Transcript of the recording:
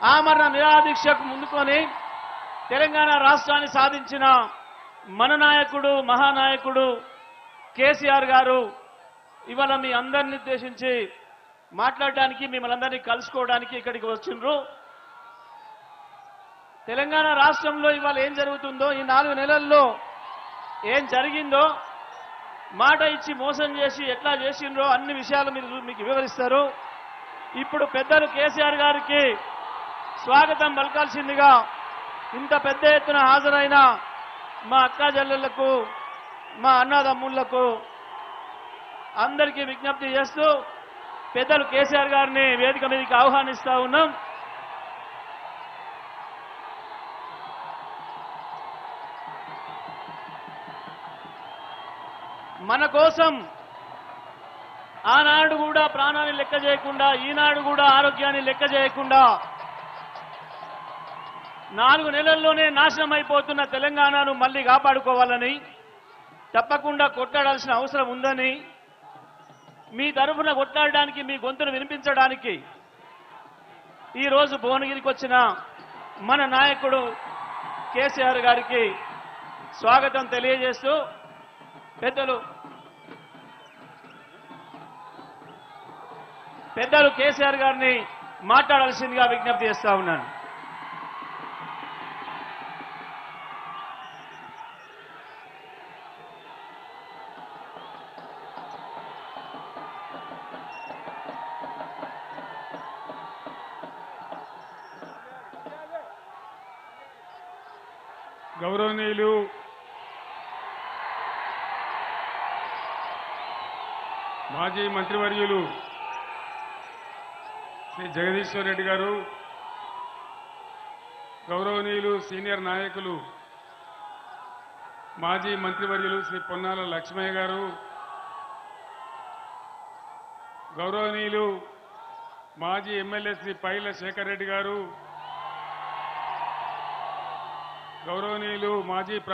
ఆమరణ నిరాదీక్షకు ముందుకొని తెలంగాణ రాష్ట్రాన్ని సాధించిన మన నాయకుడు మహానాయకుడు కేసీఆర్ గారు ఇవాళ మీ అందరిని ఉద్దేశించి మాట్లాడడానికి మిమ్మల్ని అందరినీ కలుసుకోవడానికి ఇక్కడికి వచ్చిండ్రు. తెలంగాణ రాష్ట్రంలో ఇవాళ ఏం జరుగుతుందో ఈ నాలుగు నెలల్లో ఏం జరిగిందో మాట ఇచ్చి మోసం చేసి ఎట్లా చేసిండ్రో అన్ని విషయాలు మీరు మీకు వివరిస్తారు. ఇప్పుడు పెద్దలు కేసీఆర్ గారికి స్వాగతం పలకాల్సిందిగా ఇంత పెద్ద ఎత్తున హాజరైన మా అక్కా చెల్లెళ్ళకు మా అన్నదమ్ముళ్ళకు అందరికీ విజ్ఞప్తి చేస్తూ పెద్దలు కేసీఆర్ గారిని వేదిక మీదకి ఆహ్వానిస్తా ఉన్నాం. మన కోసం ఆనాడు కూడా ప్రాణాన్ని లెక్క చేయకుండా ఈనాడు కూడా ఆరోగ్యాన్ని లెక్క చేయకుండా నాలుగు నెలల్లోనే నాశనం అయిపోతున్న తెలంగాణను మళ్ళీ కాపాడుకోవాలని తప్పకుండా కొట్లాడాల్సిన అవసరం ఉందని మీ తరఫున కొట్లాడడానికి మీ గొంతును వినిపించడానికి ఈరోజు భువనగిరికి వచ్చిన మన నాయకుడు కేసీఆర్ గారికి స్వాగతం తెలియజేస్తూ పెద్దలు పెద్దలు కేసీఆర్ గారిని మాట్లాడాల్సిందిగా విజ్ఞప్తి చేస్తా ఉన్నాను. గౌరవనీయులు మాజీ మంత్రివర్యులు శ్రీ జగదీశ్వర్ రెడ్డి గారు గౌరవనీయులు సీనియర్ నాయకులు మాజీ మంత్రివర్యులు శ్రీ పొన్నాల లక్ష్మయ్య గారు గౌరవనీయులు మాజీ ఎమ్మెల్యే శ్రీ పైల శేఖర్ రెడ్డి గారు గౌరవనీయులు మాజీ ప్ర